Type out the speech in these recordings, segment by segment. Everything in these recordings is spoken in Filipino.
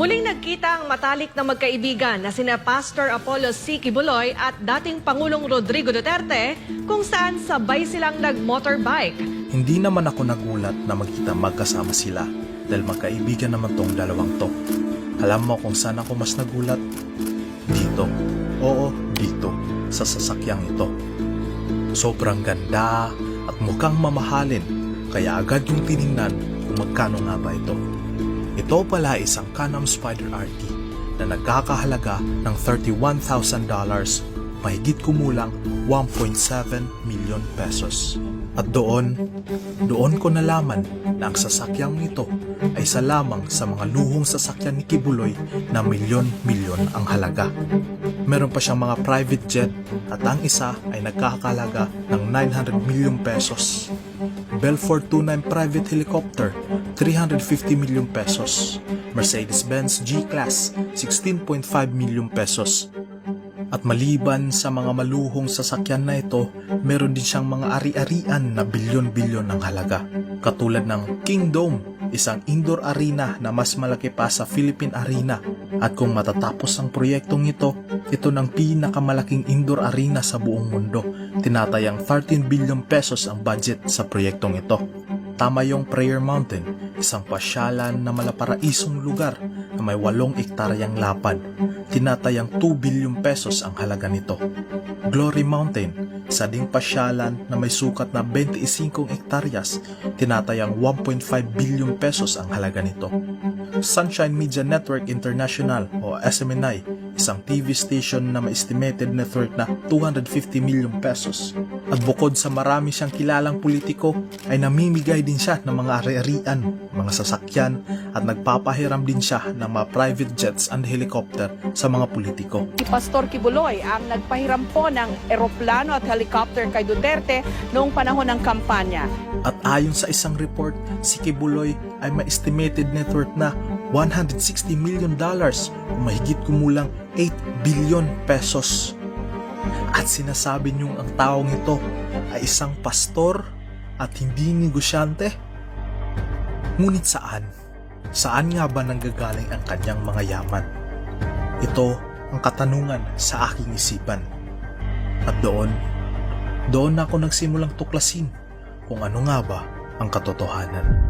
Muling nagkita ang matalik na magkaibigan na sina Pastor Apollo C. Kibuloy at dating Pangulong Rodrigo Duterte kung saan sabay silang nag-motorbike. Hindi naman ako nagulat na magkita magkasama sila dahil magkaibigan naman tong dalawang to. Alam mo kung saan ako mas nagulat? Dito. Oo, dito. Sa sasakyang ito. Sobrang ganda at mukhang mamahalin kaya agad yung tiningnan kung magkano nga ba ito. Ito pala isang Canam Spider RT na nagkakahalaga ng $31,000 mahigit kumulang 1.7 million pesos. At doon, doon ko nalaman na ang sasakyang ito ay isa lamang sa mga luhong sasakyan ni Kibuloy na milyon-milyon ang halaga. Meron pa siyang mga private jet at ang isa ay nagkakalaga ng 900 million pesos. Bell 429 private helicopter, 350 million pesos. Mercedes-Benz G-Class, 16.5 million pesos. At maliban sa mga maluhong sasakyan na ito, meron din siyang mga ari-arian na bilyon-bilyon ng halaga. Katulad ng Kingdom, isang indoor arena na mas malaki pa sa Philippine Arena. At kung matatapos ang proyektong ito, ito ng pinakamalaking indoor arena sa buong mundo. Tinatayang 13 billion pesos ang budget sa proyektong ito. Tama yung Prayer Mountain, isang pasyalan na malaparaisong lugar na may walong ektaryang lapad. Tinatayang 2 billion pesos ang halaga nito. Glory Mountain, isa ding pasyalan na may sukat na 25 hektaryas, tinatayang 1.5 billion pesos ang halaga nito. Sunshine Media Network International o SMNI, isang TV station na may estimated net worth na 250 million pesos. At bukod sa marami siyang kilalang politiko, ay namimigay din siya ng mga ari-arian, mga sasakyan, at nagpapahiram din siya ng mga private jets and helicopter sa mga politiko. Si Pastor Kibuloy ang nagpahiram po ng eroplano at helicopter kay Duterte noong panahon ng kampanya. At ayon sa isang report, si Kibuloy ay may estimated net worth na 160 million dollars o mahigit kumulang 8 billion pesos. At sinasabi niyong ang taong ito ay isang pastor at hindi negosyante? Ngunit saan? Saan nga ba nanggagaling ang kanyang mga yaman? Ito ang katanungan sa aking isipan. At doon, doon ako nagsimulang tuklasin kung ano nga ba ang katotohanan.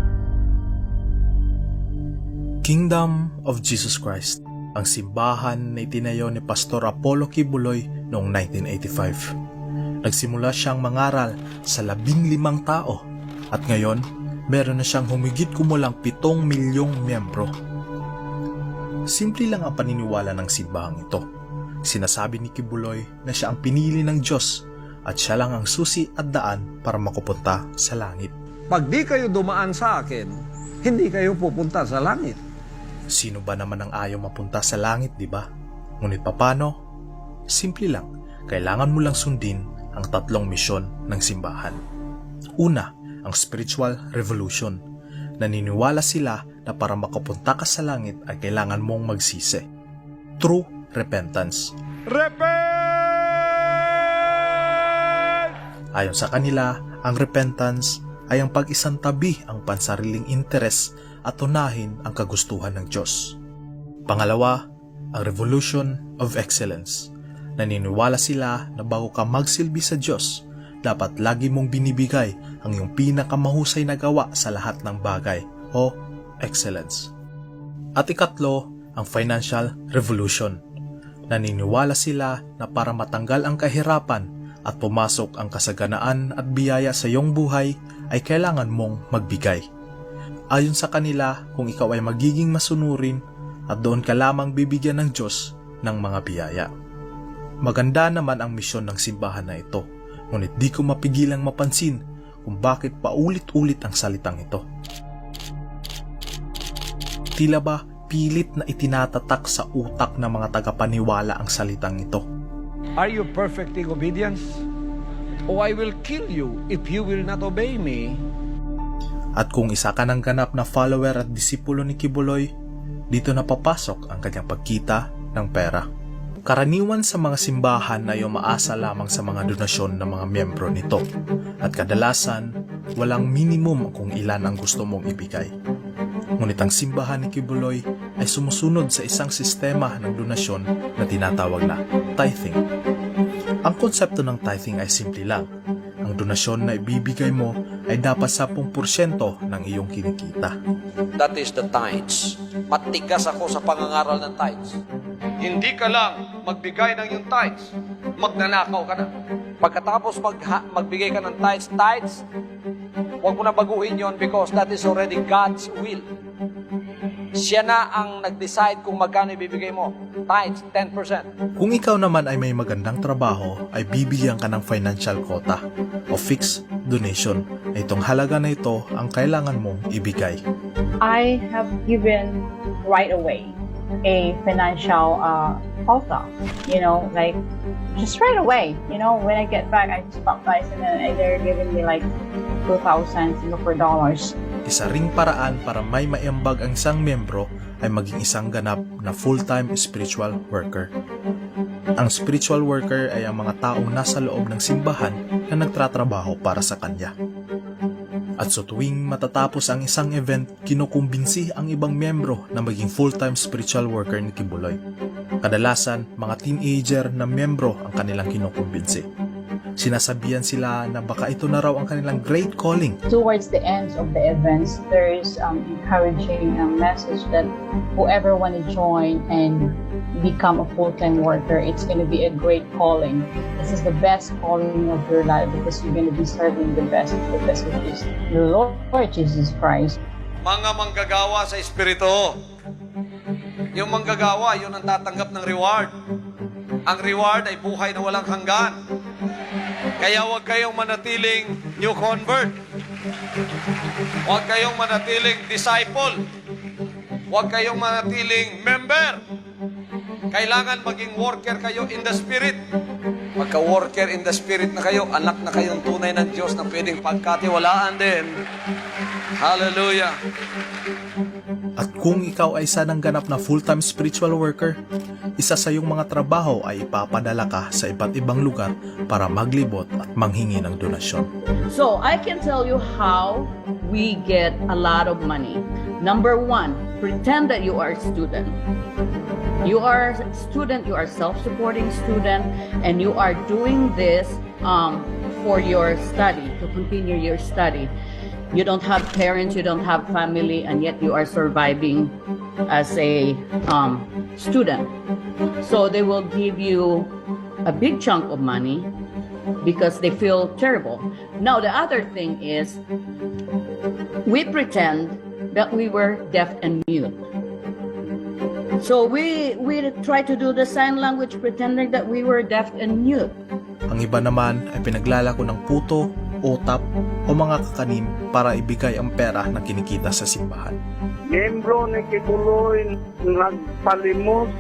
Kingdom of Jesus Christ, ang simbahan na itinayo ni Pastor Apollo Kibuloy noong 1985. Nagsimula siyang mangaral sa labing limang tao at ngayon meron na siyang humigit kumulang pitong milyong miyembro. Simple lang ang paniniwala ng simbahang ito. Sinasabi ni Kibuloy na siya ang pinili ng Diyos at siya lang ang susi at daan para makupunta sa langit. Pag di kayo dumaan sa akin, hindi kayo pupunta sa langit. Sino ba naman ang ayaw mapunta sa langit, di ba? Ngunit papano? Simple lang, kailangan mo lang sundin ang tatlong misyon ng simbahan. Una, ang spiritual revolution. Naniniwala sila na para makapunta ka sa langit ay kailangan mong magsisi. True repentance. Ayon sa kanila, ang repentance ay ang pag-isantabi ang pansariling interes at unahin ang kagustuhan ng Diyos. Pangalawa, ang Revolution of Excellence. Naniniwala sila na bago ka magsilbi sa Diyos, dapat lagi mong binibigay ang iyong pinakamahusay na gawa sa lahat ng bagay o excellence. At ikatlo, ang Financial Revolution. Naniniwala sila na para matanggal ang kahirapan at pumasok ang kasaganaan at biyaya sa iyong buhay ay kailangan mong magbigay. Ayon sa kanila, kung ikaw ay magiging masunurin at doon ka lamang bibigyan ng Diyos ng mga biyaya. Maganda naman ang misyon ng simbahan na ito, ngunit di ko mapigilang mapansin kung bakit paulit-ulit ang salitang ito. Tila ba pilit na itinatatak sa utak ng mga tagapaniwala ang salitang ito. Are you perfect in obedience? O I will kill you if you will not obey me. At kung isa ka ng ganap na follower at disipulo ni Kibuloy, dito na papasok ang kanyang pagkita ng pera. Karaniwan sa mga simbahan na umaasa lamang sa mga donasyon ng mga miyembro nito at kadalasan walang minimum kung ilan ang gusto mong ibigay. Ngunit ang simbahan ni Kibuloy ay sumusunod sa isang sistema ng donasyon na tinatawag na tithing. Ang konsepto ng tithing ay simple lang. Ang donasyon na ibibigay mo ay dapat 10% ng iyong kinikita. That is the tithes. Matigas ako sa pangangaral ng tithes. Hindi ka lang magbigay ng yung tithes, magnanakaw ka na. Pagkatapos mag magbigay ka ng tithes, tithes, huwag mo na baguhin yon because that is already God's will. Siya na ang nag-decide kung magkano ibibigay mo. Tithes, 10%. Kung ikaw naman ay may magandang trabaho, ay bibigyan ka ng financial quota o fixed donation na itong halaga na ito ang kailangan mong ibigay. I have given right away a financial uh, quota. You know, like just right away. You know, when I get back, I just baptize and then they're giving me like two thousand Singapore dollars. Isa ring paraan para may maiambag ang isang membro ay maging isang ganap na full-time spiritual worker. Ang spiritual worker ay ang mga taong nasa loob ng simbahan na nagtratrabaho para sa kanya. At so tuwing matatapos ang isang event, kinukumbinsi ang ibang membro na maging full-time spiritual worker ni Kibuloy. Kadalasan, mga teenager na membro ang kanilang kinukumbinsi. Sinasabihan sila na baka ito na raw ang kanilang great calling Towards the ends of the events, there is um, encouraging a message that whoever want to join and become a full-time worker, it's going to be a great calling. This is the best calling of your life because you're going to be serving the best, the best which is the Lord Jesus Christ. Mga manggagawa sa Espiritu. Yung manggagawa, yun ang tatanggap ng reward. Ang reward ay buhay na walang hanggan. Kaya huwag kayong manatiling new convert. Huwag kayong manatiling disciple. Huwag kayong manatiling member. Kailangan maging worker kayo in the Spirit. Pagka-worker in the Spirit na kayo, anak na kayong tunay ng Diyos na pwedeng pagkatiwalaan din. Hallelujah. Kung ikaw ay sanang ganap na full-time spiritual worker, isa sa iyong mga trabaho ay ipapadala ka sa iba't ibang lugar para maglibot at manghingi ng donasyon. So I can tell you how we get a lot of money. Number one, pretend that you are a student. You are a student, you are self-supporting student, and you are doing this um, for your study, to continue your study. You don't have parents, you don't have family, and yet you are surviving as a um, student. So they will give you a big chunk of money because they feel terrible. Now, the other thing is we pretend that we were deaf and mute. So we we try to do the sign language pretending that we were deaf and mute. Ang iba naman ay pinaglalako ng puto, utap o mga kakanim para ibigay ang pera na kinikita sa simbahan. Miyembro ni Kibuloy nagpalimos